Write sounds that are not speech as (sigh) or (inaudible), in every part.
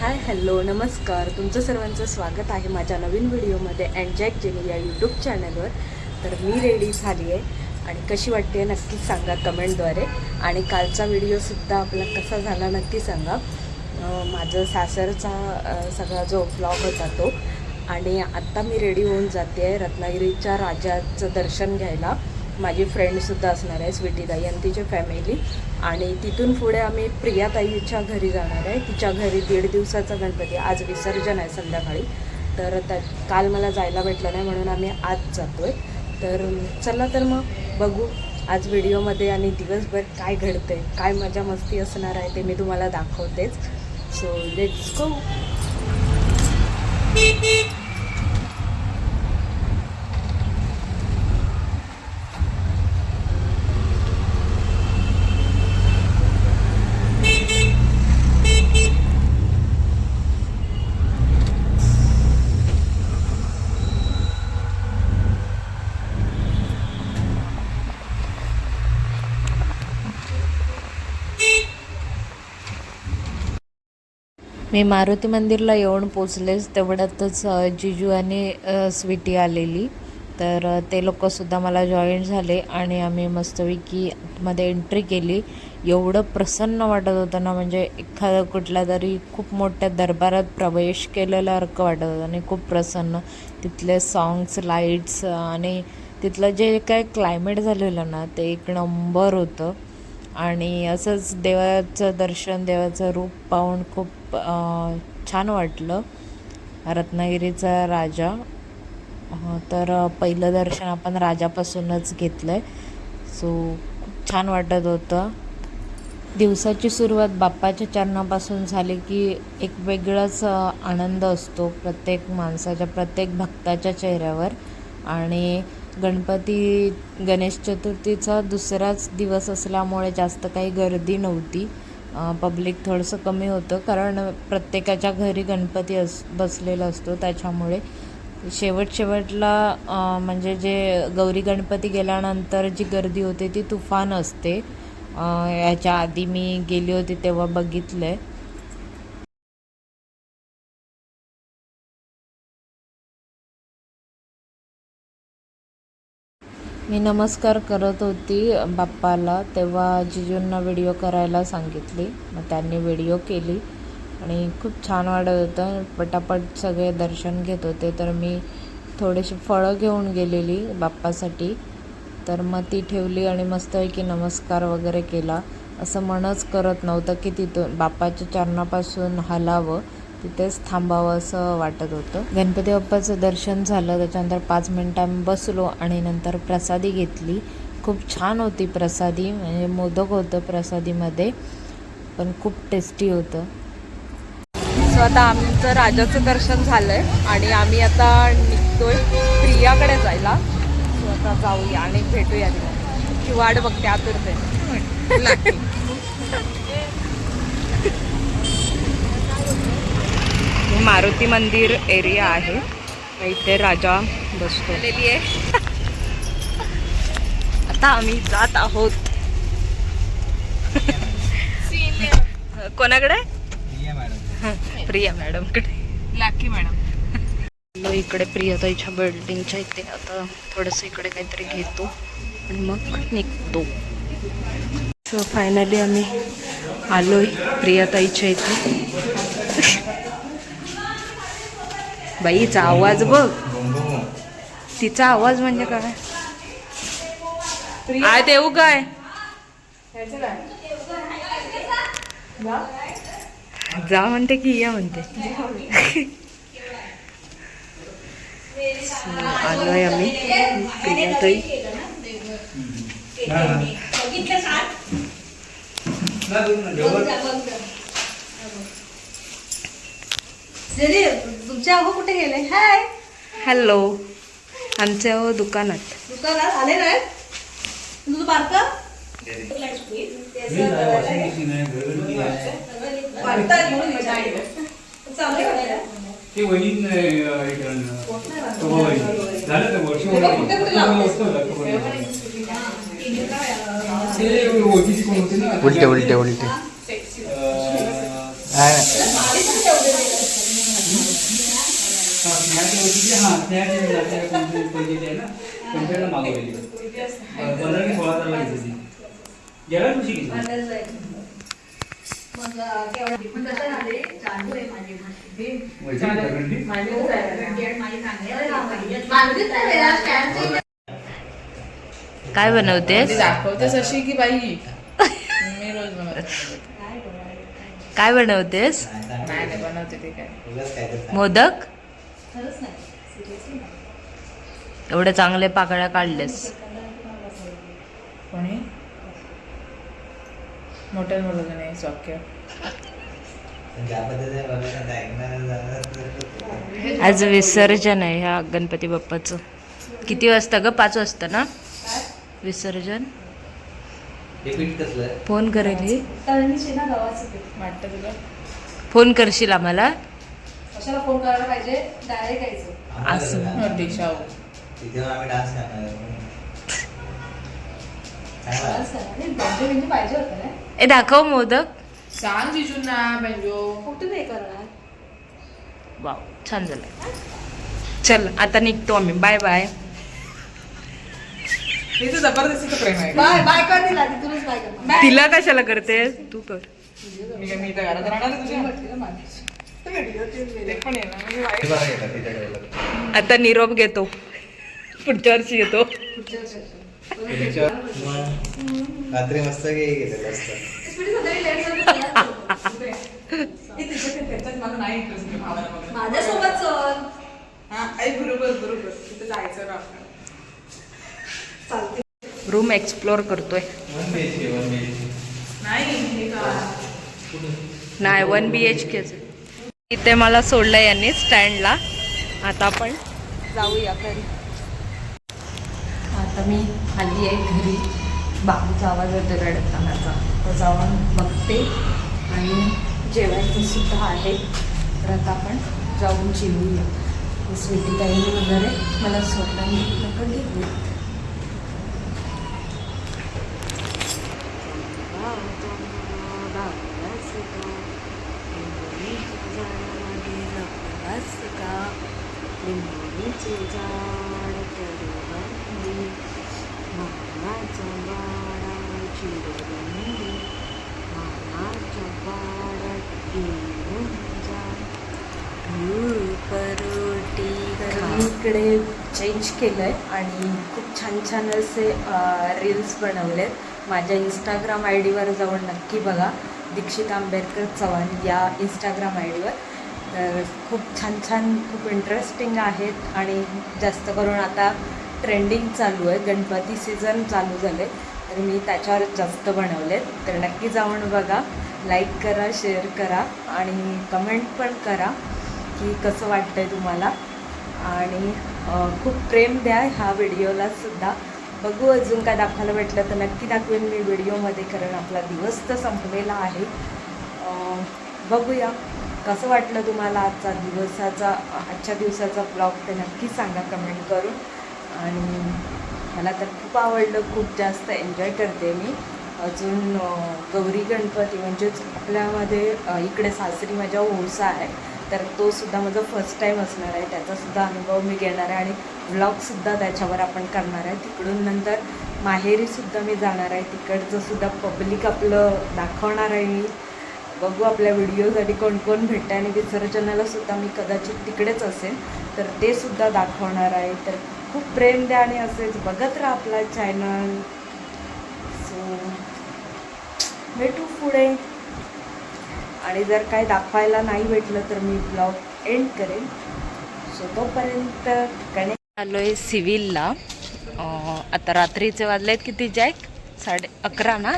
Hi hello नमस्कार. तुमचं सर्वांचं स्वागत आहे माझ्या नवीन व्हिडिओमध्ये अँड जॅक जेनी या यूट्यूब चॅनलवर तर मी रेडी झाली आहे. आणि कशी वाटते नक्कीच सांगा कमेंटद्वारे आणि कालचा व्हिडिओसुद्धा आपला कसा झाला नक्की सांगा. माझं सासरचा सगळा जो ब्लॉग होता तो. आणि आत्ता मी रेडी होऊन जाते आहे रत्नागिरीच्या राजाचं दर्शन घ्यायला. माझी फ्रेंडसुद्धा असणार आहे स्वीटीताई आणि तिची फॅमिली आणि तिथून पुढे आम्ही प्रियाताईच्या घरी जाणार आहे. तिच्या घरी दीड दिवसाचा गणपती आज विसर्जन आहे संध्याकाळी. तर त्या काल मला जायला भेटलं नाही म्हणून आम्ही आज जातो आहे तर चला तर मग बघू आज व्हिडिओमध्ये आणि दिवसभर काय घडतं आहे काय मजा मस्ती असणार आहे ते मी तुम्हाला दाखवतेच. सो लेट्स गो मी मारुती मंदिरला येऊन पोचलेच तेवढ्यातच जिजू आणि स्वीटी आलेली. तर ते लोकंसुद्धा मला जॉईन झाले आणि आम्ही मस्तपैकी मध्ये एंट्री केली. एवढं प्रसन्न वाटत होतं ना म्हणजे एखादं कुठल्या तरी खूप मोठ्या दरबारात प्रवेश केलेल्यासारखं वाटत होतं आणि खूप प्रसन्न. तिथले सॉंग्स लाईट्स आणि तिथलं जे काय क्लायमेट झालेलं ना ते एक नंबर होतं. आणि असंच देवाचं दर्शन देवाचं रूप पाहून खूप छान वाटलं. रत्नागिरीचा राजा. तर पहिलं दर्शन आपण राजापासूनच घेतलं आहे सो खूप छान वाटत होतं. दिवसाची सुरुवात बाप्पाच्या चरणापासून झाली की एक वेगळाच आनंद असतो प्रत्येक माणसाच्या प्रत्येक भक्ताच्या चेहऱ्यावर. आणि गणपती गणेश चतुर्थीचा दुसराच दिवस असल्यामुळे जास्त काही गर्दी नव्हती. पब्लिक थोडंसं कमी होतं कारण प्रत्येकाच्या घरी गणपती अस बसलेला असतो. त्याच्यामुळे शेवट शेवटला म्हणजे जे गौरी गणपती गेल्यानंतर जी गर्दी होते ती तुफान असते. याच्या आधी मी गेली होती तेव्हा बघितलं आहे मी नमस्कार करत होती बाप्पाला तेव्हा जिजूंना व्हिडिओ करायला सांगितली. मग त्यांनी व्हिडिओ केली आणि खूप छान वाटत होतं. पटापट सगळे दर्शन घेत होते. तर मी थोडीशी फळं घेऊन गेलेली बाप्पासाठी. तर मग ती ठेवली आणि मस्तपैकी नमस्कार वगैरे केला. असं मनच करत नव्हतं की तिथून बाप्पाच्या चरणापासून हलावं. तिथेच थांबावं असं वाटत होतं. गणपती बाप्पाचं दर्शन झालं त्याच्यानंतर पाच मिनटं बसलो आणि नंतर प्रसादी घेतली. खूप छान होती प्रसादी म्हणजे मोदक होतं प्रसादीमध्ये पण खूप टेस्टी होतं. सो आता आमचं राजाचं दर्शन झालंय आणि आम्ही आता निघतोय प्रियाकडे जायला. सो आता जाऊया आणि भेटूया तिला ती वाट बघते आतुरते (laughs) मारुती मंदिर एरिया आहे. इथे राजा बसतो. आहे (laughs) आता आम्ही जात आहोत. कोणाकडे? प्रिया मॅडमकडे. Lucky madam. आलो इकडे प्रियताईच्या बिल्डिंगच्या इथे. आता थोडंसं इकडे काहीतरी घेतो आणि मग निघतो. सो फायनली आम्ही आलोय प्रियताईच्या इथे. बाईचा आवाज बघ. तिचा आवाज म्हणजे काय? आय देऊ काय? जा. म्हणते की या म्हणते. So, आलोय आम्ही. प्रियाताई. तुमचे अहो कुठे गेले? हाय हॅलो आमच्या दुकानात. दुकानात आले नाही तुझं बारक. ते वहीन झालं तर वर्ष ना? उलटे उलटे उलटे. हा, हा आहे ना मागवलेली पंधरा की सोळा तारखेला घेतली गेल्या दिवशी घेतली? काय बनवतेस? दाखवतेस अशी की बाई? मी रोज बनवते. काय बनवतेस? नाही. एवढे चांगले पाकळ्या काढलेस. कोणी? मोठ्यात बोलत नाही? वाक्य आज विसर्जन आहे ह्या गणपती बाप्पाचं. किती वाजता ग? पाच वाजता ना? विसर्जन? फोन करेल ही? वाटतं तुला? फोन करशील आम्हाला? कशाला फोन करायला पाहिजे? डायरेक्ट यायचं असं. शाहू तिथे आम्ही डान्स करणार चांगला डान्स करा. नाही, बंजो बिंजो पाहिजे होतं ना? ए दाखव मोदक. सांग जिजूंना बेंजो. कुठे नाही करणार? वाव छान झालं. चल आता निघतो आम्ही. बाय बाय तिचं जबरदस्तीचं प्रेम आहे. बाय बाय कर दिला बाय कर. तिला कशाला करते तू कर. मी काय मी इथं घरात राहणार आहे तुझ्या. ना आता निरोप घेतो. पुढच्या वर्षी येतो. रात्री मस्त. माझ्यासोबत हा बरोबर बरोबर. तिथं जायचं ना आपण. चालते रूम एक्सप्लोर करतोय. हे नाही वन बी एच केच इथे मला सोडलं यांनी स्टँडला. आता आपण जाऊया घरी. आता मी आली आहे घरी. बाबूचा आवाज येतो रडतानाचा तर जाऊन बघते. आणि जेवायचं सुद्धा आहे. तर आता आपण जाऊन जेवूया. स्वीटी ताई वगैरे मला सोडलं. मी लोक घेतली लिंबोणीचे झाड कडुबांडी, मानाच्या बाळाची रंगी, मानाच्या बाळात येऊन जा. परोटी तर मी इकडे चेंज केलं आहे आणि खूप छान छान असे रील्स बनवले आहेत माझ्या इंस्टाग्राम आय डीवर जाऊन नक्की बघा दीक्षित आंबेडकर चव्हाण या इंस्टाग्राम आय डीवर तर खूप छान छान खूप इंटरेस्टिंग आहेत आणि जास्त करून आता ट्रेंडिंग चालू आहे. गणपती सीझन चालू झाले तर मी त्याच्यावर जास्त बनवले तर नक्की जाऊन बघा. लाईक करा शेअर करा आणि कमेंट पण करा की कसं वाटतंय तुम्हाला. आणि खूप प्रेम द्या ह्या व्हिडिओला सुद्धा. बघू अजून काय दाखवायला भेटलं तर नक्की दाखवेन मी व्हिडिओमध्ये कारण आपला दिवस तर संपलेला आहे. बघूया. कसं वाटलं तुम्हाला आजचा दिवसाचा आजच्या दिवसाचा ब्लॉग ते नक्की सांगा कमेंट करून. आणि मला तर खूप आवडलं खूप जास्त एन्जॉय करते मी. अजून गौरी गणपती म्हणजेच आपल्यामध्ये इकडे सासरी माझ्या ओळसा आहे. तर तो सुद्धा माझा फर्स्ट टाईम असणार आहे. त्याचासुद्धा अनुभव मी घेणार आहे आणि व्लॉगसुद्धा त्याच्यावर आपण करणार आहे. तिकडून नंतर माहेरीसुद्धा मी जाणार आहे. तिकडचंसुद्धा पब्लिक आपलं दाखवणार आहे मी. बघू आपल्या व्हिडिओसाठी कोण कोण भेटतं आणि विसर्जनाला सुद्धा मी कदाचित तिकडेच असेल तर ते सुद्धा दाखवणार आहे. तर खूप प्रेम द्या आणि असेच बघत राहा आपला चॅनल सो भेटू पुढे. आणि जर काय दाखवायला नाही भेटलं तर मी ब्लॉग एंड करेन. सो तोपर्यंत कनेक्ट आलो आहे सिव्हिलला आता रात्रीचे वाजले आहेत किती जॅक? साडे अकरा ना?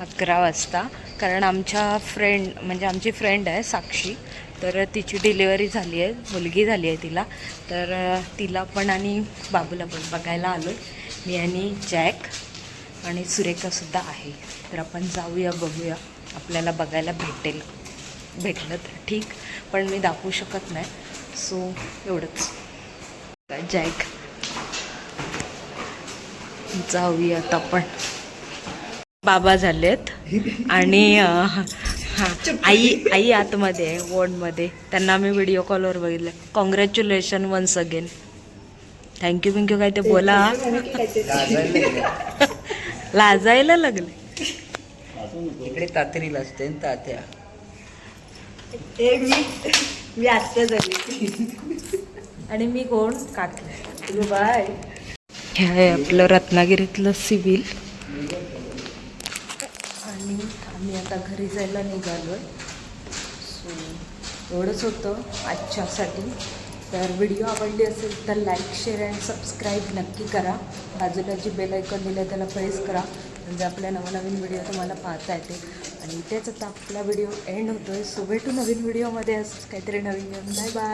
अकरा वाजता. कारण आमच्या फ्रेंड म्हणजे आमची फ्रेंड आहे साक्षी. तर तिची डिलिव्हरी झाली आहे. मुलगी झाली आहे तिला. तर तिला पण आणि बाबूला पण बघायला आलो मी आणि जॅक आणि सुरेखासुद्धा आहे. तर आपण जाऊया बघूया. आपल्याला बघायला भेटेल. भेटलं तर ठीक. पण मी दाखवू शकत नाही. सो एवढंच. जॅक. जाऊया आता आपण. बाबा झालेत. आणि हां आई आई आतमध्ये आहे वॉर्डमध्ये. त्यांना आम्ही व्हिडिओ कॉलवर बघितलं. Congratulation once again thank you बिंक्यू काय ते बोला. लाजायला लागले. इकडे तात्रीला असते तात्या. मी मी आत्या झाली. आणि मी कोण? काकी. बाय. हे आहे आपलं रत्नागिरीतलं सिव्हिल आणि आम्ही आता घरी जायला निघालो आहे सो एवढंच होतं आजच्यासाठी. तर व्हिडिओ आवडली असेल तर लाईक शेअर अँड सबस्क्राईब नक्की करा. बाजूला जी बेल ऐकॉन दिलं आहे त्याला प्रेस करा. म्हणजे आपल्या नवनवीन व्हिडिओ तुम्हाला पाहता येते आणि इथेच आता आपला व्हिडिओ एंड होतो आहे सो भेटू नवीन व्हिडिओमध्ये. असंच काहीतरी नवीन घेऊन बाय बाय